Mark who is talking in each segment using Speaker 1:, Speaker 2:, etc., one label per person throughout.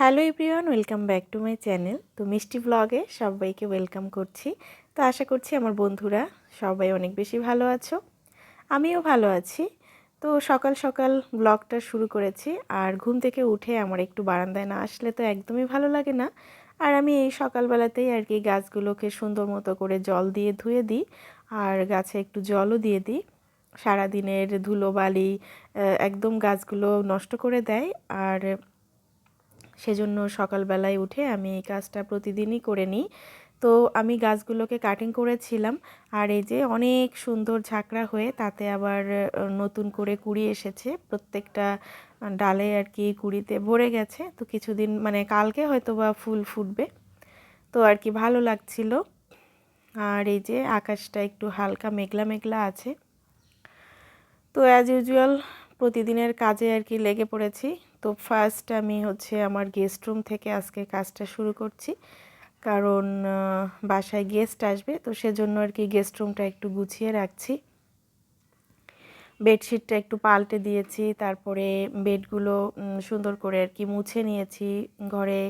Speaker 1: Hello everyone, welcome back to my channel. তো মিষ্টি ব্লগে সবাইকে ওয়েলকাম করছি। তো আশা করছি আমার বন্ধুরা সবাই অনেক বেশি ভালো আছো। আমিও ভালো আছি। তো সকাল সকাল ব্লগটা শুরু করেছি আর ঘুম থেকে উঠে আমার একটু বারান্দায় না আসলে তো একদমই ভালো লাগে না। আর আমি এই সকালবেলাতেই আর কি গাছগুলোকে সুন্দর মতো করে জল দিয়ে ধুয়ে দিই আর গাছে একটু জলও দিয়ে দিই। সারাদিনের ধুলোবালি একদম গাছগুলো নষ্ট করে দেয়। আর সেজন্য সকালবেলায় উঠে আমি এই কাজটা প্রতিদিনই করে নিই। তো আমি গাছগুলোকে কাটিং করেছিলাম আর এই যে অনেক সুন্দর ঝাঁকড়া হয়ে তাতে আবার নতুন করে কুড়ি এসেছে। প্রত্যেকটা ডালে আর কি কুড়িতে ভরে গেছে। তো কিছুদিন মানে কালকে হয়তো বা ফুল ফুটবে। তো আর কি ভালো লাগছিল। আর এই যে আকাশটা একটু হালকা মেঘলা মেঘলা আছে। তো অ্যাজ ইউজুয়াল প্রতিদিনের কাজে আর কি লেগে পড়েছি। তো ফার্স্ট আমি হচ্ছে আমার গেস্ট রুম থেকে আজকে কাজটা শুরু করছি। কারণ বাসায় গেস্ট আসবে, তো সেজন্য আর কি গেস্ট রুমটা একটু গুছিয়ে রাখছি। বেডশিটটা একটু পাল্টে দিয়েছি, তারপরে বেডগুলো সুন্দর করে আর কি মুছে নিয়েছি। ঘরে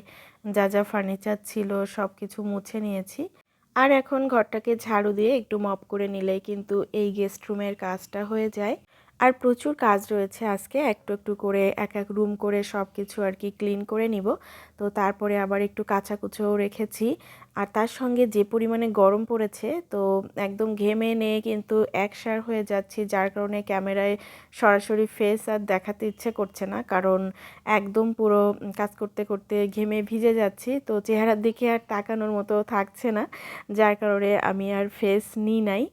Speaker 1: যা যা ফার্নিচার ছিল সব কিছু মুছে নিয়েছি। আর এখন ঘরটাকে ঝাড়ু দিয়ে একটু মপ করে নিলেই কিন্তু এই গেস্ট রুমের কাজটা হয়ে যায়। আর প্রচুর কাজ রয়েছে আজকে, একটু একটু করে, এক এক রুম করে সব কিছু আর কি ক্লিন করে নিব। তো তারপরে আবার একটু কাঁচাকুচোও রেখেছি। আর তার সঙ্গে যে পরিমাণে গরম পড়েছে, তো একদম ঘেমে নিয়ে কিন্তু একসার হয়ে যাচ্ছি, যার কারণে ক্যামেরায় সরাসরি ফেস আর দেখাতে ইচ্ছে করছে না। কারণ একদম পুরো কাজ করতে করতে ঘেমে ভিজে যাচ্ছি, তো চেহারার দিকে আর তাকানোর মতো থাকছে না। যার কারণে আমি আর ফেস নিই নাই।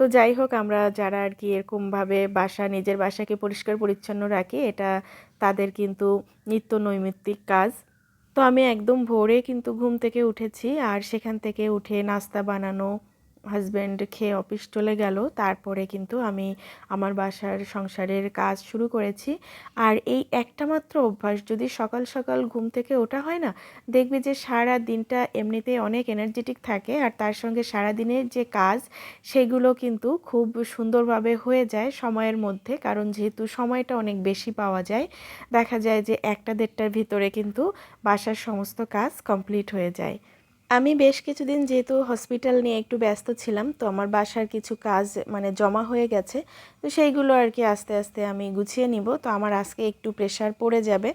Speaker 1: তো যাই হোক, আমরা যারা আর কি এরকমভাবে বাসা, নিজের বাসাকে পরিষ্কার পরিচ্ছন্ন রাখি, এটা তাদের কিন্তু নিত্য নৈমিত্তিক কাজ। তো আমি একদম ভোরে কিন্তু ঘুম থেকে উঠেছি, আর সেখান থেকে উঠে নাস্তা বানানো হাজব্যান্ড খেয়ে অফিস চলে গেল। তারপরে কিন্তু আমি আমার বাসার সংসারের কাজ শুরু করেছি। আর এই একটা মাত্র অভ্যাস যদি সকাল সকাল ঘুম থেকে ওঠা হয় না, দেখবে যে সারা দিনটা এমনিতেই অনেক এনার্জেটিক থাকে। আর তার সঙ্গে সারা দিনের যে কাজ, সেগুলো কিন্তু খুব সুন্দরভাবে হয়ে যায় সময়ের মধ্যে। কারণ যেহেতু সময়টা অনেক বেশি পাওয়া যায়, দেখা যায় যে একটা দেড়টার ভিতরে কিন্তু বাসার সমস্ত কাজ কমপ্লিট হয়ে যায়। আমি বেশ কিছুদিন যেহেতু হসপিটাল নিয়ে একটু ব্যস্ত ছিলাম, তো আমার বাসার কিছু কাজ মানে জমা হয়ে গেছে, তো সেইগুলো আর কি আস্তে আস্তে আমি গুছিয়ে নিব। তো আমার আজকে একটু প্রেশার পড়ে যাবে,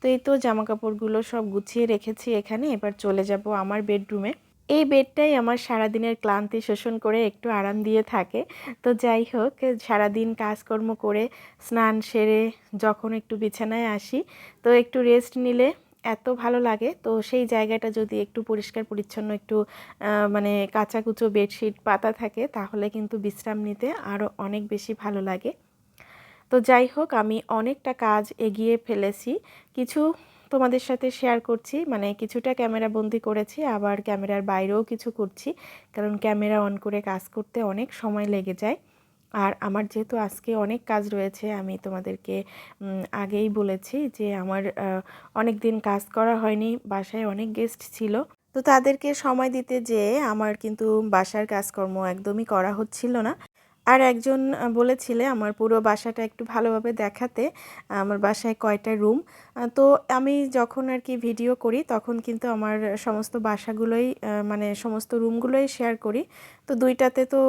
Speaker 1: তো এই তো জামা কাপড়গুলো সব গুছিয়ে রেখেছি এখানে, এবার চলে যাব আমার বেডরুমে এই বেডটাই আমার সারাদিনের ক্লান্তি শোষণ করে একটু আরাম দিয়ে থাকে। তো যাই হোক, সারাদিন কাজকর্ম করে স্নান সেরে যখন একটু বিছানায় আসি, তো একটু রেস্ট নিলে এত ভালো লাগে। তো সেই জায়গাটা যদি একটু পরিষ্কার, পরিচ্ছন্ন, একটু মানে কাঁচাকুচো বেডশিট, পাতা থাকে, তাহলে কিন্তু বিশ্রাম নিতে আরও অনেক বেশি ভালো লাগে। তো যাই হোক, আমি অনেকটা কাজ এগিয়ে ফেলেছি। কিছু তোমাদের সাথে শেয়ার করছি মানে কিছুটা ক্যামেরা বন্দি করেছি, আবার ক্যামেরার বাইরেও কিছু করছি, কারণ ক্যামেরা অন করে কাজ করতে অনেক সময় লেগে যায়। আর আমার যেহেতু আজকে অনেক কাজ রয়েছে, আমি তোমাদেরকে আগেই বলেছি যে আমার অনেক দিন কাজ করা হয়নি, বাসায় অনেক গেস্ট ছিল। তো তাদেরকে সময় দিতে যেয়ে আমার কিন্তু বাসার কাজকর্ম একদমই করা হচ্ছিল না। আর একজন বলেছিলে আমার পুরো বাসাটা একটু ভালোভাবে দেখাতে, আমার বাসায় কয়টা রুম। তো আমি যখন আর কি ভিডিও করি, তখন কিন্তু আমার সমস্ত বাসাগুলোই মানে সমস্ত রুমগুলোই শেয়ার করি। তো দুইটাতে তো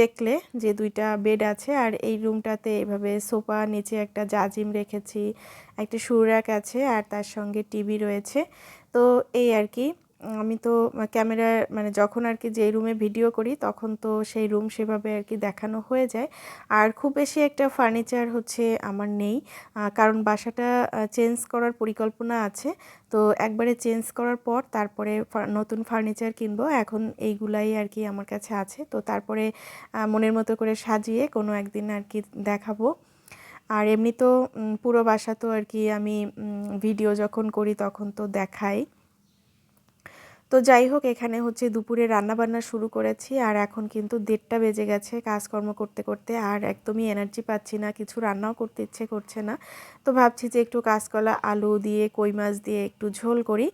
Speaker 1: দেখলে যে দুইটা বেড আছে, আর এই রুমটাতে এভাবে সোফা নিচে একটা জাজিম রেখেছি, একটা সুরাক আছে, আর তার সঙ্গে টিভি রয়েছে। তো এই আর কি আমি তো ক্যামেরা মানে যখন আর কি যেই রুমে ভিডিও করি, তখন তো সেই রুম সেভাবে আর কি দেখানো হয়ে যায়। আর খুব বেশি একটা ফার্নিচার হচ্ছে আমার নেই। কারণ বাসাটা চেঞ্জ করার পরিকল্পনা আছে। তো একবারে চেঞ্জ করার পর তারপরে নতুন ফার্নিচার কিনবো। এখন এইগুলাই আর কি আমার কাছে আছে। তো তারপরে মনের মতো করে সাজিয়ে কোনো একদিন আর কি দেখাবো। আর এমনি তো পুরো বাসা তো আর কি আমি ভিডিও যখন করি তখন তো দেখাই। তো যাই হোক, এখানে হচ্ছে দুপুরে রান্নাবান্না শুরু করেছি আর এখন কিন্তু দেড়টা বেজে গেছে কাজকর্ম করতে করতে আর একদমই এনার্জি পাচ্ছি না, কিছু রান্নাও করতে ইচ্ছে করছে না। তো ভাবছি যে একটু কাঁচকলা, আলু দিয়ে, কই মাছ দিয়ে একটু ঝোল করি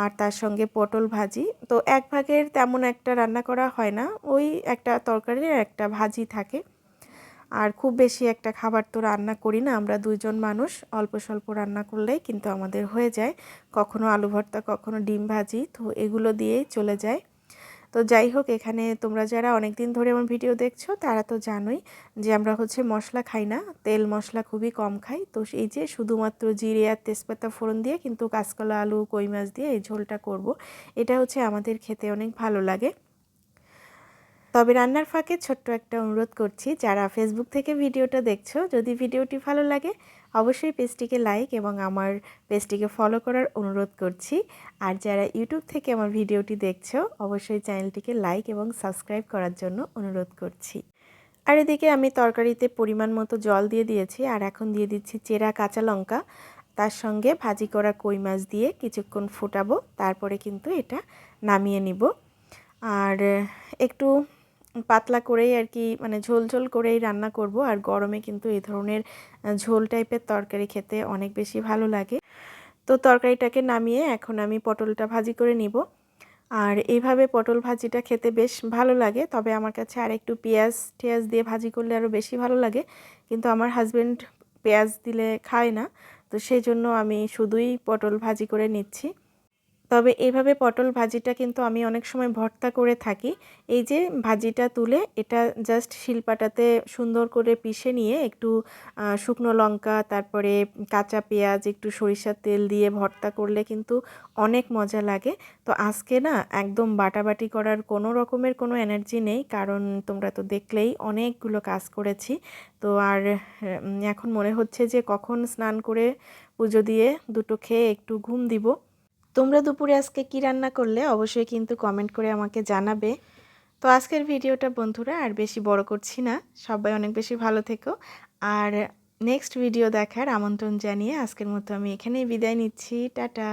Speaker 1: আর তার সঙ্গে পটল ভাজি। তো এক ভাগের তেমন একটা রান্না করা হয় না, ওই একটা তরকারির একটা ভাজি থাকে। আর খুব বেশি একটা খাবার তো রান্না করি না, আমরা দুইজন মানুষ, অল্প স্বল্প রান্না করলেই কিন্তু আমাদের হয়ে যায়। কখনো আলু ভর্তা, কখনো ডিম ভাজি, তো এগুলো দিয়েই চলে যায়। তো যাই হোক, এখানে তোমরা যারা অনেক দিন ধরে আমার ভিডিও দেখছ, তারা তো জানোই যে আমরা হচ্ছে মশলা খাই না, তেল মশলা খুবই কম খাই। তো এই যে শুধুমাত্র জিরে আর তেজপাতা ফোড়ন দিয়ে কিন্তু কাঁচকলা, আলু, কই মাছ দিয়ে এই ঝোলটা করব। এটা হচ্ছে আমাদের খেতে অনেক ভালো লাগে। তবে রান্নার ফাঁকে ছোট্ট একটা অনুরোধ করছি, যারা ফেসবুক থেকে ভিডিওটা দেখছ, যদি ভিডিওটি ভালো লাগে, অবশ্যই পেজটিকে লাইক এবং আমার পেজটিকে ফলো করার অনুরোধ করছি। আর যারা ইউটিউব থেকে আমার ভিডিওটি দেখছ, অবশ্যই চ্যানেলটিকে লাইক এবং সাবস্ক্রাইব করার জন্য অনুরোধ করছি। আর এদিকে আমি তরকারিতে পরিমাণ মতো জল দিয়ে দিয়েছি, আর এখন দিয়ে দিচ্ছি চেরা কাঁচা লঙ্কা। তার সঙ্গে ভাজি করা কই মাছ দিয়ে কিছুক্ষণ ফোটাবো, তারপরে কিন্তু এটা নামিয়ে নিব। আর একটু পাতলা করেই আর কি মানে ঝোল ঝোল করেই রান্না করব। আর গরমে কিন্তু এই ধরনের ঝোল টাইপের তরকারি খেতে অনেক বেশি ভালো লাগে। তো তরকারিটাকে নামিয়ে এখন আমি পটলটা ভাজি করে নিব। আর এইভাবে পটল ভাজিটা খেতে বেশ ভালো লাগে, তবে আমার কাছে আর একটু পেঁয়াজ টেয়াজ দিয়ে ভাজি করলে আরও বেশি ভালো লাগে। কিন্তু আমার হাজব্যান্ড পেঁয়াজ দিলে খায় না, তো সেই জন্য আমি শুধুই পটল ভাজি করে নিচ্ছি। তবে এইভাবে পটল ভাজিটা কিন্তু আমি অনেক সময় ভর্তা করে থাকি। এই যে ভাজিটা তুলে এটা জাস্ট শিলপাটাতে সুন্দর করে পিষে নিয়ে একটু শুকনো লঙ্কা, তারপরে কাঁচা পেঁয়াজ, একটু সরিষার তেল দিয়ে ভর্তা করলে কিন্তু অনেক মজা লাগে। তো আজকে না একদম বাটাবাটি করার কোনো রকমের কোনো এনার্জি নেই, কারণ তোমরা তো দেখলেই অনেকগুলো কাজ করেছি। তো আর এখন মনে হচ্ছে যে কখন স্নান করে পুজো দিয়ে দুটো খেয়ে একটু ঘুম দিব। তোমরা দুপুরে আজকে কি রান্না করলে? অবশ্যই কিন্তু কমেন্ট করে আমাকে জানাবে। তো আজকের ভিডিওটা বন্ধুরা আর বেশি বড় করছি না। সবাই অনেক বেশি ভালো থেকো। আর নেক্সট ভিডিও দেখার আমন্ত্রণ জানিয়ে আজকের মতো আমি এখানেই বিদায় নিচ্ছি। টাটা!